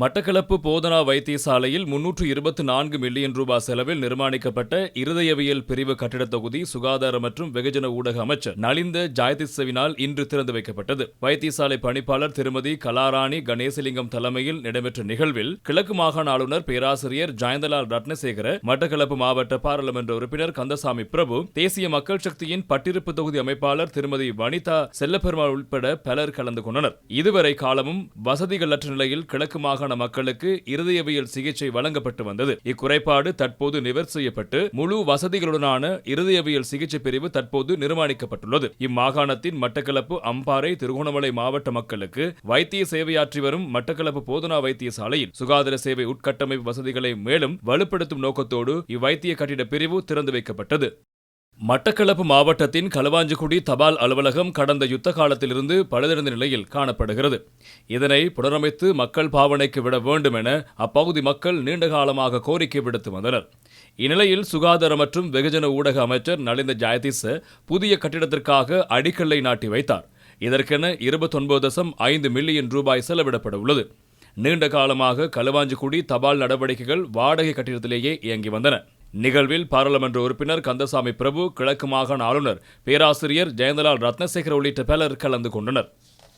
மட்டக்களப்பு போதனா வைத்தியசாலையில் முன்னூற்று இருபத்தி நான்கு மில்லியன் ரூபாய் செலவில் நிர்மாணிக்கப்பட்ட இருதயவியல் பிரிவு கட்டிடத் தொகுதி சுகாதார மற்றும் வெகுஜன ஊடக அமைச்சர் நலிந்த ஜாயதிசவினால் இன்று திறந்து வைக்கப்பட்டது. வைத்தியசாலை பணிப்பாளர் திருமதி கலாராணி கணேசலிங்கம் தலைமையில் நடைபெற்ற நிகழ்வில் கிழக்கு மாகாண ஆளுநர் பேராசிரியர் ஜெயந்தலால் ரத்னசேகர மட்டக்களப்பு மாவட்ட பாராளுமன்ற உறுப்பினர் கந்தசாமி பிரபு தேசிய மக்கள் சக்தியின் பட்டிருப்பு தொகுதி அமைப்பாளர் திருமதி வனிதா செல்லப்பெருமாள் உட்பட பலர் கலந்து கொண்டனர். இதுவரை காலமும் வசதிகளற்ற நிலையில் கிழக்கு மாகாண மக்களுக்கு இருதயவியல் சிகிச்சை வழங்கப்பட்டு வந்தது. இக்குறைபாடு தற்போது நிவர் செய்யப்பட்டு முழு வசதிகளுடனான இருதயவியல் சிகிச்சை பிரிவு தற்போது நிர்மாணிக்கப்பட்டுள்ளது. இம்மாகாணத்தின் மட்டக்களப்பு அம்பாறை திருகோணமலை மாவட்ட மக்களுக்கு வைத்திய சேவையாற்றி வரும் மட்டக்களப்பு போதனா வைத்தியசாலையில் சுகாதார சேவை உட்கட்டமைப்பு வசதிகளை மேலும் வலுப்படுத்தும் நோக்கத்தோடு இவ்வைத்திய கட்டிட பிரிவு திறந்து வைக்கப்பட்டது. மட்டக்களப்பு மாவட்டத்தின் களுவாஞ்சிக்குடி தபால் அலுவலகம் கடந்த யுத்த காலத்திலிருந்து பழுதடைந்த நிலையில் காணப்படுகிறது. இதனை புனரமைத்து மக்கள் பாவனைக்கு விட வேண்டும் என அப்பகுதி மக்கள் நீண்ட காலமாக கோரிக்கை விடுத்து வந்தனர். இந்நிலையில் சுகாதார மற்றும் வெகுஜன ஊடக அமைச்சர் நலிந்த ஜெயதிச புதிய கட்டிடத்திற்காக அடிக்கல்லை நாட்டி வைத்தார். இதற்கென இருபத்தொன்பது தசம் ஐந்து மில்லியன் ரூபாய் செலவிடப்பட உள்ளது. நீண்ட காலமாக களுவாஞ்சிக்குடி தபால் நடவடிக்கைகள் வாடகை கட்டிடத்திலேயே இயங்கி வந்தன. நிகழ்வில் பாராளுமன்ற உறுப்பினர் கந்தசாமி பிரபு கிழக்கு மாகாண ஆளுநர் பேராசிரியர் ஜெயந்தலால் ரத்னசேகர் உள்ளிட்ட பலர் கலந்து கொண்டனர்.